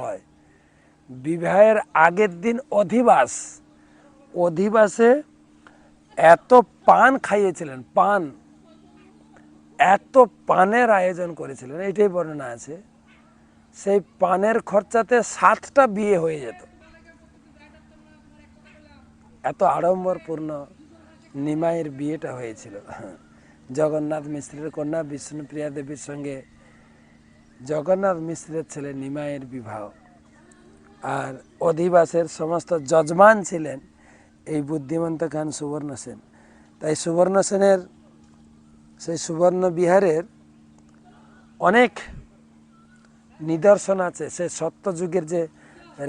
হয়। বিবাহের আগের দিন অধিবাস। অধিবাসে এত পান খাইয়েছিলেন, পান। এত পানের আয়োজন করেছিলেন এটাই বর্ণনা আছে। সেই পানের খরচাতে সাতটা বিয়ে হয়ে যেত। এত আড়ম্বরপূর্ণ নিমাইয়ের বিয়েটা হয়েছিল। জগন্নাথ মিস্ত্রির কন্যা, বিষ্ণুপ্রিয়া দেবীর সঙ্গে জগন্নাথ মিশ্রের ছেলে নিমাইয়ের বিবাহ। আর অধিবাসের সমস্ত যজমান ছিলেন এই বুদ্ধিমন্ত খান সুবর্ণ সেন। তাই সুবর্ণ সেনের, সেই সুবর্ণ বিহারের অনেক নিদর্শন আছে। সে সত্যযুগের যে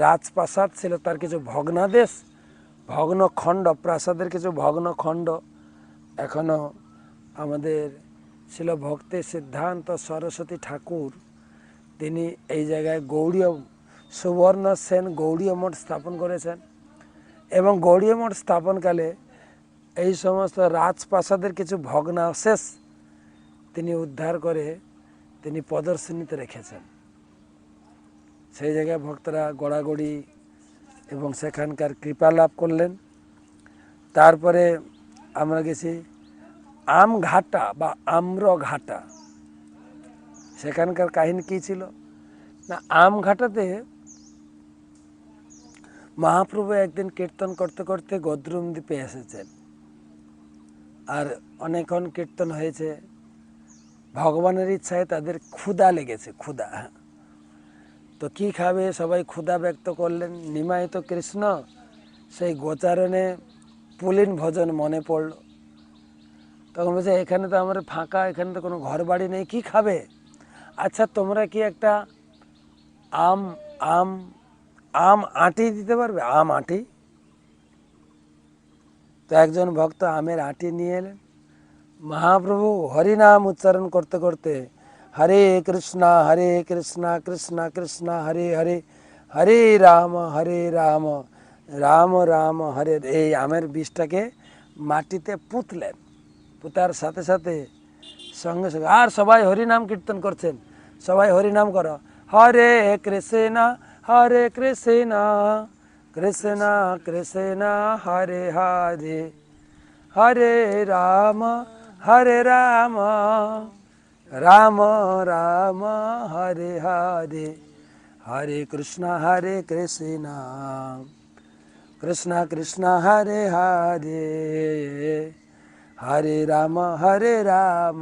রাজপ্রাসাদ ছিল, তার কিছু ভগ্নাদেশ ভগ্ন খণ্ড প্রাসাদের কিছু ভগ্ন খণ্ড এখনও আমাদের ছিল ভক্তের সিদ্ধান্ত সরস্বতী ঠাকুর তিনি এই জায়গায় গৌড়ীয় সুবর্ণ সেন গৌড়ীয় মঠ স্থাপন করেছেন। এবং গৌড়ীয় মঠ স্থাপনকালে এই সমস্ত রাজপ্রাসাদের কিছু ভগ্নাবশেষ তিনি উদ্ধার করে তিনি প্রদর্শনীতে রেখেছেন। সেই জায়গায় ভক্তরা গড়াগড়ি এবং সেখানকার কৃপা লাভ করলেন। তারপরে আমরা গেছি আমঘাটা বা আম্র ঘাটা সেখানকার কাহিনী কী ছিল? না আমঘাটাতে মহাপ্রভু একদিন কীর্তন করতে করতে গদ্রুম দ্বীপে এসেছেন। আর অনেকক্ষণ কীর্তন হয়েছে। ভগবানের ইচ্ছায় তাদের ক্ষুধা লেগেছে, ক্ষুধা। তো কি খাবে? সবাই ক্ষুধা ব্যক্ত করলেন। নিমায়িত কৃষ্ণ সেই গোচারণে পুলিন ভোজন মনে পড়ল। তখন বলছে, এখানে তো আমার ফাঁকা, এখানে তো কোনো ঘর বাড়ি নেই, কি খাবে? আচ্ছা তোমরা কি একটা আম আম আম আটি দিতে পারবে? আম আটি? তো একজন ভক্ত আমের আটি নিয়ে এলেন। মহাপ্রভু হরিনাম উচ্চারণ করতে করতে, হরে কৃষ্ণ হরে কৃষ্ণ কৃষ্ণ কৃষ্ণ, হরে হরে হরে রাম হরে রাম রাম রাম, হরে এই আমের বীজটাকে মাটিতে পুঁতলেন। পুতার সাথে সাথে সঙ্গে সঙ্গে, আর সবাই হরিনাম কীর্তন করছেন? সবাই হরিনাম করো হরে কৃষ্ণ হরে কৃষ্ণ কৃষ্ণ কৃষ্ণ হরে হরে হরে রাম হরে রাম রাম রাম হরে হরে হরে কৃষ্ণ হরে কৃষ্ণ কৃষ্ণ কৃষ্ণ হরে হরে হরে রাম হরে রাম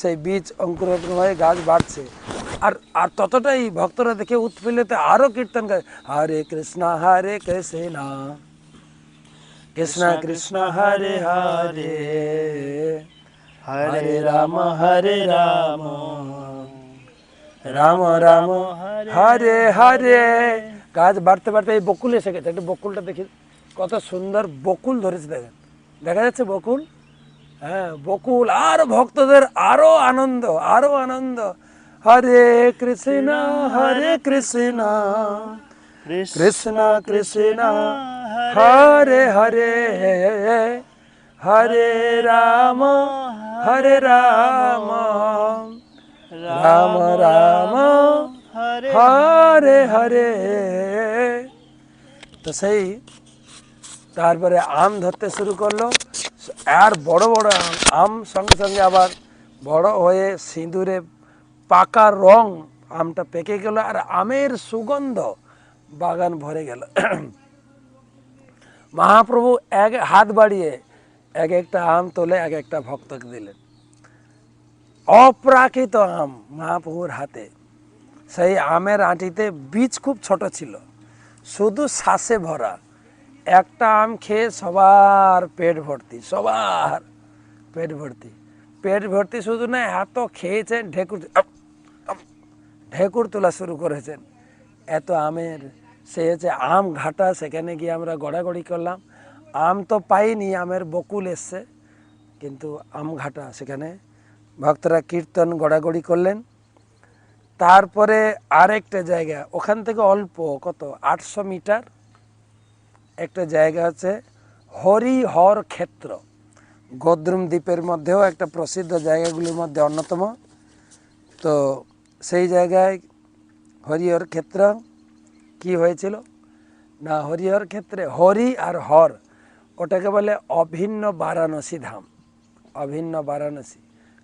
সেই বীজ অঙ্কুরোদ্গম হয়ে গাছ বাড়ছে। আর আর ততটাই ভক্তরা দেখে উৎফুল্লিত আরও কীর্তন করে হরে কৃষ্ণ হরে কৃষ্ণ কৃষ্ণ কৃষ্ণ, হরে হরে হরে রাম হরে রাম রাম রাম, হরে হরে। গাছ বাড়তে বাড়তে এই বকুল এসে গেছে। একটু বকুলটা দেখি, কত সুন্দর বকুল ধরেছে দেখেন। দেখা যাচ্ছে বকুল? হ্যাঁ বকুল, আর ভক্তদের আরও আনন্দ আরও আনন্দ। হরে কৃষ্ণ হরে কৃষ্ণ। কৃষ্ণ কৃষ্ণ, হরে হরে। হরে রাম হরে রাম। রাম রাম, হরে হরে। তো সেই, তারপরে আম ধরতে শুরু করল। আর বড় বড় আম আম সঙ্গে সঙ্গে আবার বড় হয়ে সিঁদুরে পাকা রং আমটা পেকে গেল আর আমের সুগন্ধ বাগান ভরে গেল। মহাপ্রভু এক হাত বাড়িয়ে এক একটা আম তোলে, এক একটা ভক্তকে দিলেন। অপ্রাকৃত আম মহাপ্রভুর হাতে। সেই আমের আঁটিতে বীজ খুব ছোট ছিল। শুধু শ্বাসে ভরা। একটা আম খেয়ে সবার পেট ভর্তি, সবার পেট ভর্তি। পেট ভর্তি শুধু না, এত খেয়েছেন, ঢেকুর ঢেকুর তোলা শুরু করেছেন। এত আমের সে হচ্ছে আম ঘাটা, সেখানে গিয়ে আমরা গড়াগড়ি করলাম। আম তো পাইনি, আমের বকুল এসছে, কিন্তু আম ঘাটা সেখানে ভক্তরা কীর্তন, গড়াগড়ি করলেন। তারপরে আরেকটা জায়গা, ওখান থেকে অল্প, কত, আটশো মিটার একটা জায়গা আছে হরিহর ক্ষেত্র। গদ্রুম দ্বীপের মধ্যেও একটা প্রসিদ্ধ জায়গাগুলির মধ্যে অন্যতম। তো সেই জায়গায় হরিহর ক্ষেত্র কি হয়েছিল? না হরিহর ক্ষেত্রে হরি আর হর, ওটাকে বলে অভিন্ন বারাণসী ধাম। অভিন্ন বারাণসী।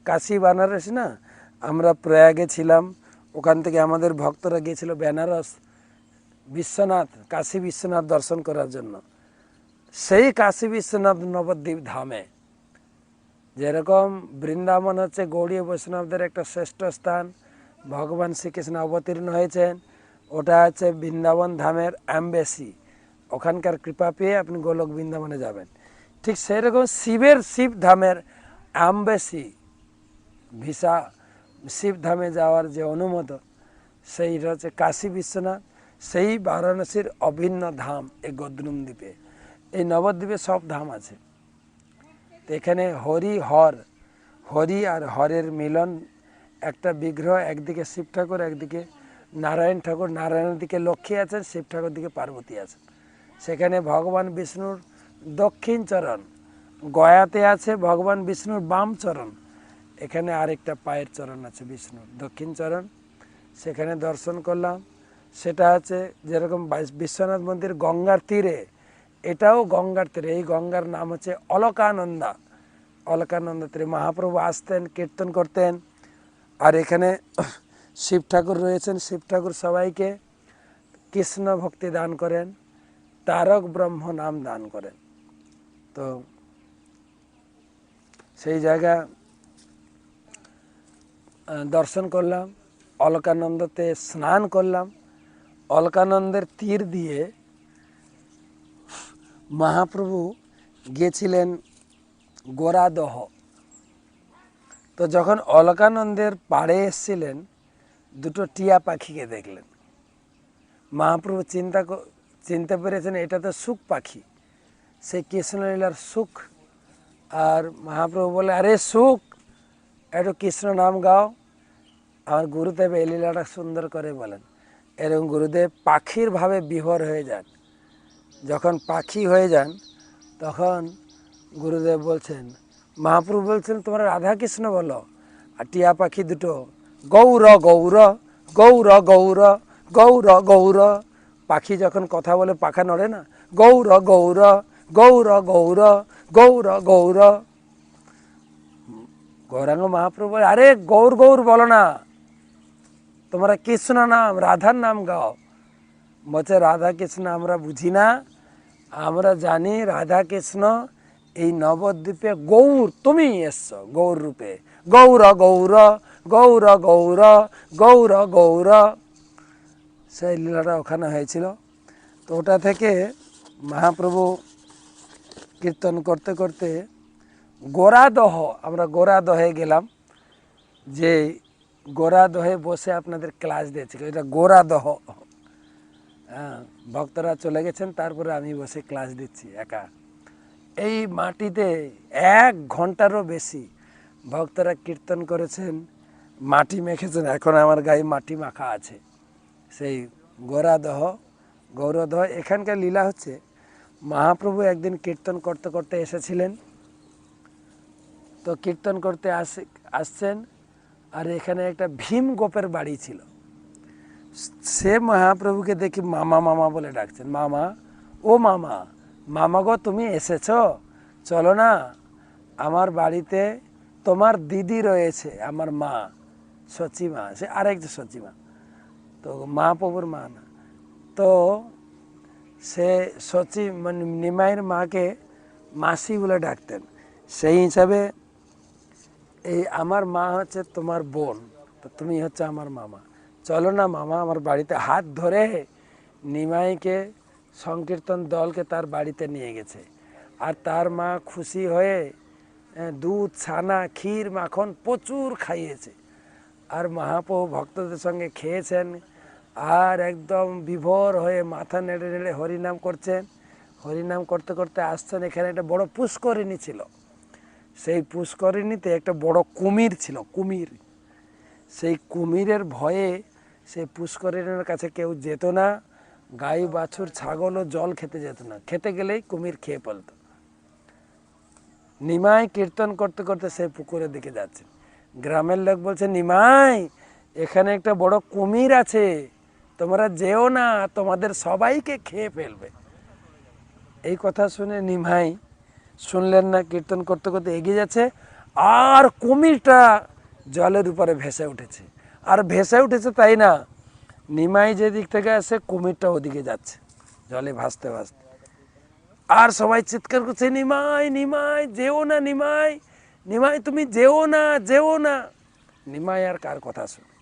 কাশী বানারসি না? আমরা প্রয়াগে ছিলাম, ওখান থেকে আমাদের ভক্তরা গিয়েছিল বেনারস। বিশ্বনাথ, কাশী বিশ্বনাথ দর্শন করার জন্য। সেই কাশী বিশ্বনাথ নবদ্বীপ ধামে। যেরকম বৃন্দাবন হচ্ছে গৌড়ীয় বৈষ্ণবদের একটা শ্রেষ্ঠ স্থান, ভগবান শ্রীকৃষ্ণ অবতীর্ণ হয়েছেন, ওটা হচ্ছে বৃন্দাবন ধামের অ্যাম্বেসি। ওখানকার কৃপা পেয়ে আপনি গোলক বৃন্দাবনে যাবেন। ঠিক সেই রকম শিবের শিব ধামের অ্যাম্বেসি, ভিসা শিব ধামে যাওয়ার যে অনুমোদন, সেইটা হচ্ছে কাশী বিশ্বনাথ। সেই বারাণসীর অভিন্ন ধাম এই গদ্রুম দ্বীপে। এই নবদ্বীপে সব ধাম আছে। তো এখানে হরি, হর, হরি আর হরের মিলন। একটা বিগ্রহ একদিকে শিব ঠাকুর, একদিকে নারায়ণ ঠাকুর। নারায়ণের দিকে লক্ষ্মী আছেন, শিব ঠাকুর দিকে পার্বতী আছেন। সেখানে ভগবান বিষ্ণুর দক্ষিণ চরণ, গয়াতে আছে ভগবান বিষ্ণুর বাম চরণ। এখানে আরেকটা পায়ের চরণ আছে বিষ্ণুর দক্ষিণ চরণ। সেখানে দর্শন করলাম। সেটা হচ্ছে যেরকম বিশ্বনাথ মন্দির গঙ্গার তীরে, এটাও গঙ্গার তীরে, এই গঙ্গার নাম হচ্ছে অলকানন্দা। অলকানন্দ তীরে মহাপ্রভু আসতেন, কীর্তন করতেন। আর এখানে শিব ঠাকুর রয়েছেন, শিব ঠাকুর সবাইকে কৃষ্ণ ভক্তি দান করেন, তারক ব্রহ্ম নাম দান করেন। তো সেই জায়গা দর্শন করলাম, অলকানন্দতে স্নান করলাম। অলকানন্দের তীর দিয়ে মহাপ্রভু গিয়েছিলেন গোরাদহ। তো যখন অলকানন্দের পাড়ে এসেছিলেন, দুটো টিয়া পাখিকে দেখলেন। মহাপ্রভু চিন্তা চিনতে পেরেছেন, এটা তো সুখ পাখি। সেই কৃষ্ণলীলার সুখ। আর মহাপ্রভু বলে, আরে সুখ! একটু কৃষ্ণ নাম গাও। আমার গুরুদেব এই লীলাটা সুন্দর করে বলেন। এরকম গুরুদেব পাখির ভাবে বিভোর হয়ে যান। যখন পাখি হয়ে যান, তখন গুরুদেব বলছেন, মহাপ্রভু বলছেন, তোমরা রাধা কৃষ্ণ বলো, আর টিয়া পাখি দুটো, গৌর গৌর গৌর গৌর গৌর গৌর। পাখি যখন কথা বলে, পাখা নড়ে না, গৌর গৌর গৌর গৌর গৌর গৌর। গৌরাঙ্গ মহাপ্রভু আরে গৌর গৌর বলো না। তোমরা কৃষ্ণ নাম, রাধার নাম গাও। বলছে, রাধা কৃষ্ণ, আমরা বুঝি না। আমরা জানি রাধা কৃষ্ণ, এই নবদ্বীপে গৌর তুমি এসছো, গৌর রূপে। গৌর গৌর গৌর গৌর গৌর গৌর। সেই লীলাটা ওখানে হয়েছিল। তো ওটা থেকে মহাপ্রভু কীর্তন করতে করতে গোরাদহ, আমরা গোরাদহে গেলাম, যে গোরাদহে বসে আপনাদের ক্লাস দিয়েছিল। এটা গোরাদহ। হ্যাঁ ভক্তরা চলে গেছেন, তারপরে আমি বসে ক্লাস দিচ্ছি একা। এই মাটিতে এক ঘন্টারও বেশি ভক্তরা কীর্তন করেছেন, মাটি মেখেছেন, এখন আমার গায়ে মাটি মাখা আছে। সেই গোরাদহ, গৌরদহ, এখানকার লীলা হচ্ছে, মহাপ্রভু একদিন কীর্তন করতে করতে এসেছিলেন। তো কীর্তন করতে আসে, আসছেন আর এখানে একটা ভীম গোপের বাড়ি ছিল। সে মহাপ্রভুকে দেখি মামা মামা বলে ডাকছেন, মামা, ও মামা মামা গো, তুমি এসেছ? চলো না, আমার বাড়িতে তোমার দিদি রয়েছে, আমার মা, সচিমা, সে আরেকজন সচিমা। তো মা প্রভুর মা না। তো সে সচি মানে নিমাইয়ের মাকে মাসি বলে ডাকতেন। সেই হিসাবে এই আমার মা হচ্ছে তোমার বোন, তো তুমি হচ্ছে আমার মামা। চলো না মামা, আমার বাড়িতে হাত ধরে নিমাইকে সংকীর্তন দলকে তার বাড়িতে নিয়ে গেছে। আর তার মা খুশি হয়ে দুধ, ছানা, ক্ষীর, মাখন প্রচুর খাইয়েছে। আর মহাপ্রভু ভক্তদের সঙ্গে খেয়েছেন আর একদম বিভোর হয়ে মাথা নেড়ে নেড়ে হরিনাম করছেন। হরিনাম করতে করতে আসছেন, এখানে একটা বড় পুষ্করিণী ছিল। সেই পুষ্করিণীতে একটা বড় কুমির ছিল, কুমির। সেই কুমিরের ভয়ে সেই পুষ্করিণীর কাছে কেউ যেত না, গাই, বাছুর ছাগলও জল খেতে যেত না। খেতে গেলেই কুমির খেয়ে ফেলত। নিমাই কীর্তন করতে করতে সেই পুকুরের দিকে যাচ্ছে। গ্রামের লোক বলছে, নিমাই, এখানে একটা বড় কুমির আছে। তোমরা যেও না, তোমাদের সবাইকে খেয়ে ফেলবে। এই কথা শুনে নিমাই শুনলেন না, কীর্তন করতে করতে এগিয়ে যাচ্ছে, আর কুমিরটা জলের উপরে ভেসে উঠেছে। আর ভেসে উঠেছে তাই না? নিমাই যে দিক থেকে আসে কুমিরটা ওদিকে যাচ্ছে, জলে ভাসতে ভাসতে। আর সবাই চিৎকার করছে, নিমাই নিমাই, যেও না নিমাই নিমাই তুমি যেও না যেও না। নিমাই আর কার কথা শুনে?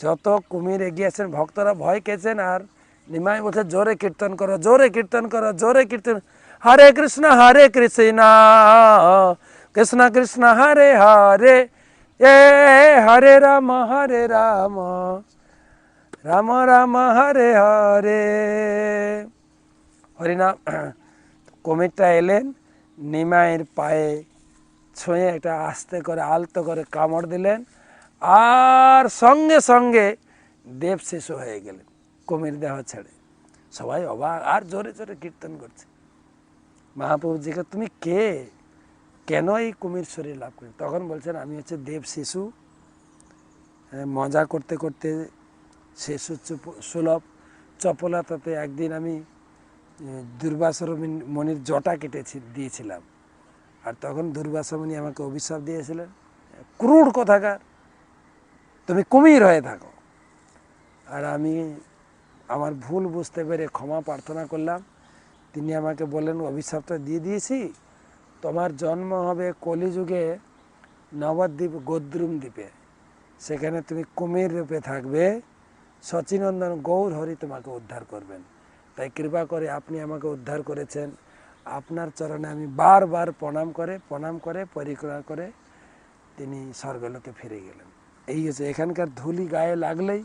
যত কুমির এগিয়ে আছেন, ভক্তরা ভয় কেছেন আর নিমাই বলছে, জোরে কীর্তন করো, জোরে কীর্তন করো, জোরে কীর্তন হরে কৃষ্ণ হরে কৃষ্ণ কৃষ্ণ কৃষ্ণ হরে হরে এ হরে রাম হরে রাম রাম রাম হরে হরে হরিনাম, কুমিরটা এলেন, নিমাইয়ের পায়ে ছুঁয়ে একটা আস্তে করে আলতো করে কামড় দিলেন, আর সঙ্গে সঙ্গে দেব শিশু হয়ে গেলেন, কুমির দেহ ছেড়ে। সবাই অবাক, আর জোরে জোরে কীর্তন করছে। মহাপ্রভু জিজ্ঞে তুমি কে? কেন এই কুমির শরীর লাভ করে? তখন বলছেন, আমি হচ্ছে দেব শিশু। মজা করতে করতে শিশু চুপ- সুলভ। চপলতাতে একদিন আমি দুর্বাসর মণির জটা কেটেছি, দিয়েছিলাম। আর তখন দুর্বাসা মুনি আমাকে অভিশাপ দিয়েছিলেন ক্রুড় কথাকার, তুমি কুমির হয়ে থাকো। আর আমি আমার ভুল বুঝতে পেরে ক্ষমা প্রার্থনা করলাম। তিনি আমাকে বলেন অভিশাপটা দিয়ে দিয়েছি। তোমার জন্ম হবে কলিযুগে নবদ্বীপ গোদ্রুম দ্বীপে। সেখানে তুমি কুমির রূপে থাকবে। সচিনন্দন গৌর হরি তোমাকে উদ্ধার করবেন। তাই কৃপা করে আপনি আমাকে উদ্ধার করেছেন। আপনার চরণে আমি বারবার প্রণাম করে প্রণাম করে, পরিক্রমা করে তিনি স্বর্গলোকে ফিরে গেলেন। এই হচ্ছে এখানকার ধুলি গায়ে লাগলেই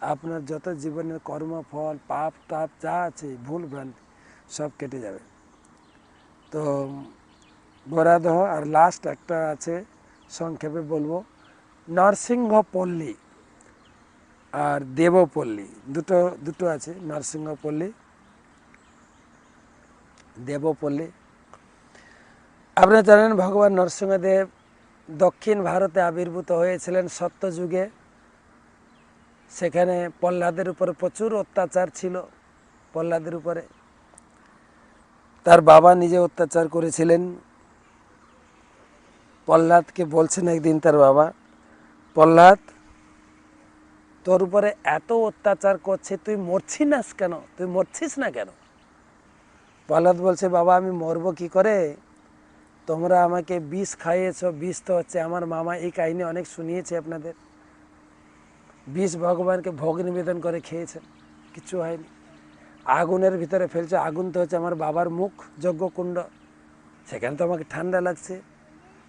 আপনার যত জীবনের কর্মফল, পাপ, তাপ যা আছে, ভুল ভ্রান্তি সব কেটে যাবে। তো গোরাদহ আর লাস্ট একটা আছে, সংক্ষেপে বলব। নরসিংহপল্লী আর দেবপল্লী, দুটো দুটো আছে, নরসিংহপল্লী, দেবপল্লী। আপনারা জানেন, ভগবান নরসিংহদেব দক্ষিণ ভারতে আবির্ভূত হয়েছিলেন সত্যযুগে সেখানে প্রহ্লাদের উপরে প্রচুর অত্যাচার ছিল প্রহ্লাদের উপরে। তার বাবা নিজে অত্যাচার করেছিলেন। প্রহ্লাদকে বলছেন একদিন তার বাবা, প্রহ্লাদ, তোর উপরে এত অত্যাচার করছে, তুই মরছিস না কেন? তুই মরছিস না কেন? প্রহ্লাদ বলছে, বাবা, আমি মরবো কি করে? তোমরা আমাকে বিষ খাইয়েছ, বিষ তো হচ্ছে আমার মামা, এই কাহিনী অনেক শুনিয়েছে আপনাদের। বিষ ভগবানকে ভোগ নিবেদন করে খেয়েছেন, কিছু হয়নি। আগুনের ভিতরে ফেলছে, আগুন তো হচ্ছে আমার বাবার মুখ, যজ্ঞকুণ্ড। সেখানে তো আমাকে ঠান্ডা লাগছে।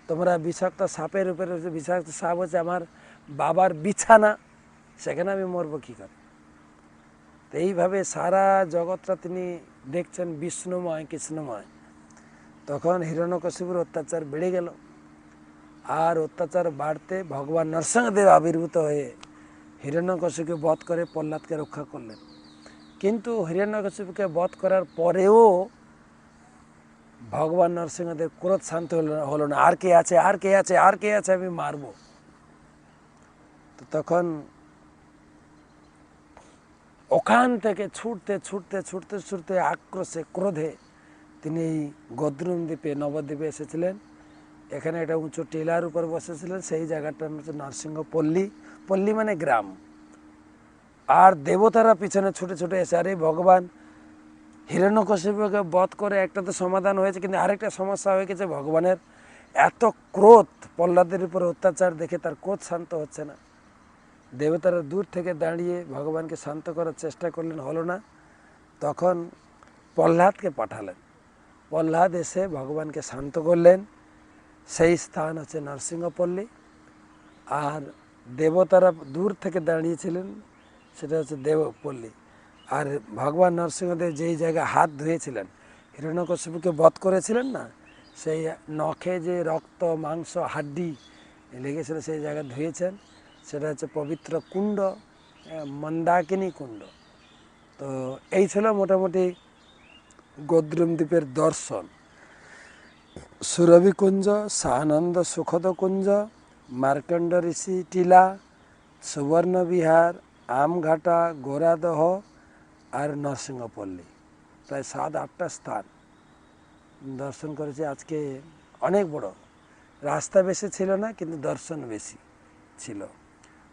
তোমরা বিষাক্ত সাপের উপরে বিষাক্ত সাপ হচ্ছে আমার বাবার বিছানা, সেখানে আমি মরবো কী করে? তো এইভাবে সারা জগৎটা তিনি দেখছেন বিষ্ণুময়, কৃষ্ণময়। তখন হিরণ্যকশিপুর অত্যাচার বেড়ে গেল। আর অত্যাচার বাড়তে ভগবান নরসিংহদেব আবির্ভূত হয়ে হিরণ্যকশিপুকে বধ করে প্রহ্লাদকে রক্ষা করলেন। কিন্তু হিরণ্যকশিপুকে বধ করার পরেও ভগবান নরসিংহদেব ক্রোধ শান্ত হলো না- আর কে আছে, আর কে আছে, আর কে আছে আমি মারবো। তো তখন ওখান থেকে ছুটতে ছুটতে ছুটতে ছুটতে আক্রোশে, ক্রোধে তিনি এই গদ্রুম দ্বীপে, নবদ্বীপে এসেছিলেন। এখানে একটা উঁচু টিলার উপর বসেছিলেন। সেই জায়গাটার হচ্ছে নরসিংহ পল্লী পল্লী মানে গ্রাম। আর দেবতারা পিছনে ছুটে ছুটে এসে, আরে ভগবান হিরণ্যকশিপুকে বধ করে একটা তো সমাধান হয়েছে, কিন্তু আরেকটা সমস্যা হয়ে গেছে ভগবানের। এত ক্রোধ, প্রহ্লাদের উপরে অত্যাচার দেখে তার ক্রোধ শান্ত হচ্ছে না। দেবতারা দূর থেকে দাঁড়িয়ে ভগবানকে শান্ত করার চেষ্টা করলেন, হলো না। তখন প্রহ্লাদকে পাঠালেন। প্রহ্লাদ এসে ভগবানকে শান্ত করলেন। সেই স্থান হচ্ছে নরসিংহপল্লী। আর দেবতারা দূর থেকে দাঁড়িয়েছিলেন সেটা হচ্ছে দেবপল্লী। আর ভগবান নরসিংহদেব যেই জায়গায় হাত ধুয়েছিলেন হিরণ্যকশিপুকে বধ করেছিলেন না, সেই নখে যে রক্ত, মাংস, হাড্ডি লেগেছিল সেই জায়গায় ধুয়েছেন, সেটা হচ্ছে পবিত্র কুণ্ড মন্দাকিনী কুণ্ড। তো এই ছিল মোটামুটি গদ্রুম দ্বীপের দর্শন। সুরভি কুঞ্জ সুখদ কুঞ্জ মার্কণ্ড ঋষি টিলা সুবর্ণ বিহার আমঘাটা গোরাদহ আর নরসিংহপল্লী। প্রায় সাত, আটটা স্থান দর্শন করেছি। আজকে অনেক বড়। রাস্তা বেশি ছিল না, কিন্তু দর্শন বেশি ছিল।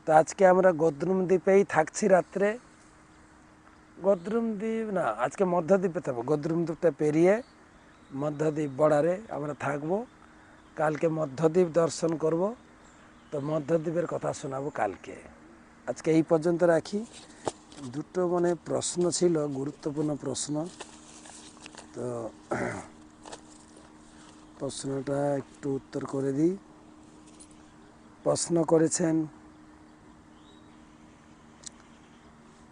তো আজকে আমরা গদ্রুম দ্বীপেই থাকছি রাত্রে। গদ্রুম দ্বীপ না, আজকে মধ্যদ্বীপে থাকব। গদ্রুম দ্বীপটা পেরিয়ে মধ্যদ্বীপ বর্ডারে আমরা থাকব। কালকে মধ্যদ্বীপ দর্শন করব। তো মধ্যদ্বীপের কথা শোনাবো কালকে। আজকে এই পর্যন্ত রাখি। দুটো মানে প্রশ্ন ছিল, গুরুত্বপূর্ণ প্রশ্ন। তো, প্রশ্নটা একটু উত্তর করে দিই। প্রশ্ন করেছেন,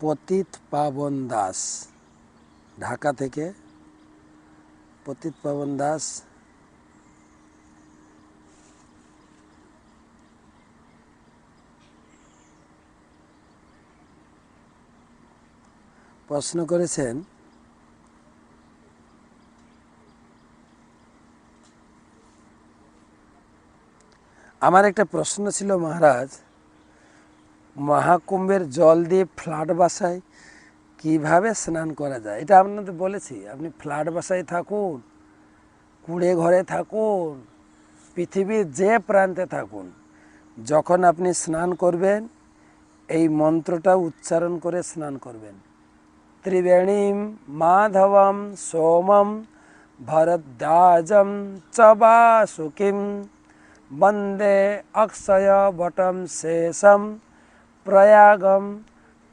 পতিত পাবন দাস, ঢাকা থেকে। পতিত পাবন দাস প্রশ্ন করেছেন, আমার একটা প্রশ্ন ছিল মহারাজ, মহাকুম্ভের জল দিয়ে ফ্ল্যাট বাসায় কীভাবে স্নান করা যায়? এটা আপনাদের বলেছি, আপনি ফ্ল্যাট বাসায় থাকুন, কুড়ে ঘরে থাকুন, পৃথিবীর যে প্রান্তে থাকুন, যখন আপনি স্নান করবেন, এই মন্ত্রটা উচ্চারণ করে স্নান করবেন। ত্রিবেণীম মাধবম সোমম ভরদ্বাজম চ বাসুকিম বন্দে অক্ষয় বটম শেষম প্রয়াগম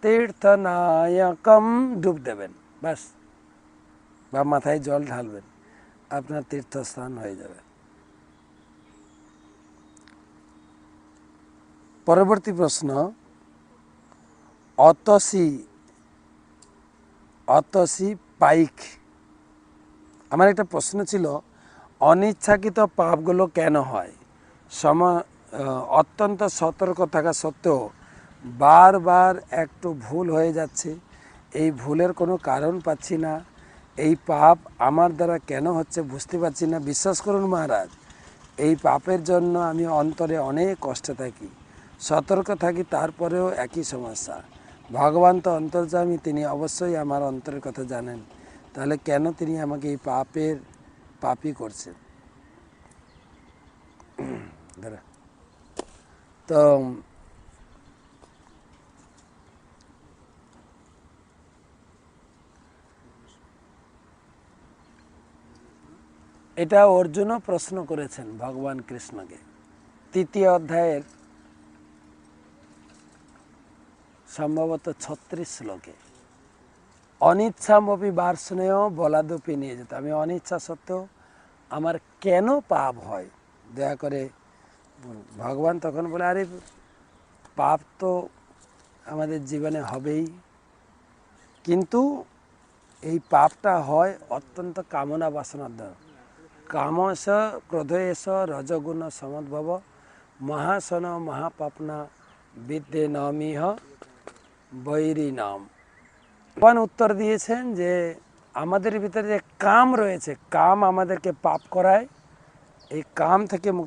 তীর্থনায়কম ডুব দেবেন ব্যাস বা মাথায় জল ঢালবেন আপনার তীর্থস্থান হয়ে যাবে পরবর্তী প্রশ্ন অতসি অতসি পাইক আমার একটা প্রশ্ন ছিল, অনিচ্ছাকৃত পাপগুলো কেন হয়? সম অত্যন্ত সতর্ক থাকা সত্ত্বেও বারবার একটু ভুল হয়ে যাচ্ছে। এই ভুলের কোনো কারণ পাচ্ছি না। এই পাপ আমার দ্বারা কেন হচ্ছে বুঝতে পারছি না। বিশ্বাস করুন মহারাজ, এই পাপের জন্য আমি অন্তরে অনেক কষ্টে থাকি। সতর্ক থাকি, তারপরেও একই সমস্যা। ভগবান তো অন্তর্যামী, তিনি অবশ্যই আমার অন্তরের কথা জানেন। তাহলে কেন তিনি আমাকে এই পাপের পাপই করছেন? তো, এটা অর্জুনও প্রশ্ন করেছেন ভগবান কৃষ্ণকে। তৃতীয় অধ্যায়ের সম্ভবত ছত্রিশ শ্লোকে। অনিচ্ছামপি বার্ষণেয় বলাদপি নিয়ে যেত। আমি অনিচ্ছা সত্ত্বেও আমার কেন পাপ হয়? দয়া করে ভগবান তখন বলে, আরে, পাপ তো আমাদের জীবনে হবেই। কিন্তু এই পাপটা হয় অত্যন্ত কামনা বাসনার দ্বারা। কামস ক্রোধয়েশ রজগুণ সমদ্ভব। মহাসন মহাপাপনা বিদ্যে নমিহ। বৈরী নাম। ভগবান উত্তর দিয়েছেন যে আমাদের ভিতরে যে কাম রয়েছে, কাম আমাদেরকে পাপ করায়। এই কাম থেকে মুক্ত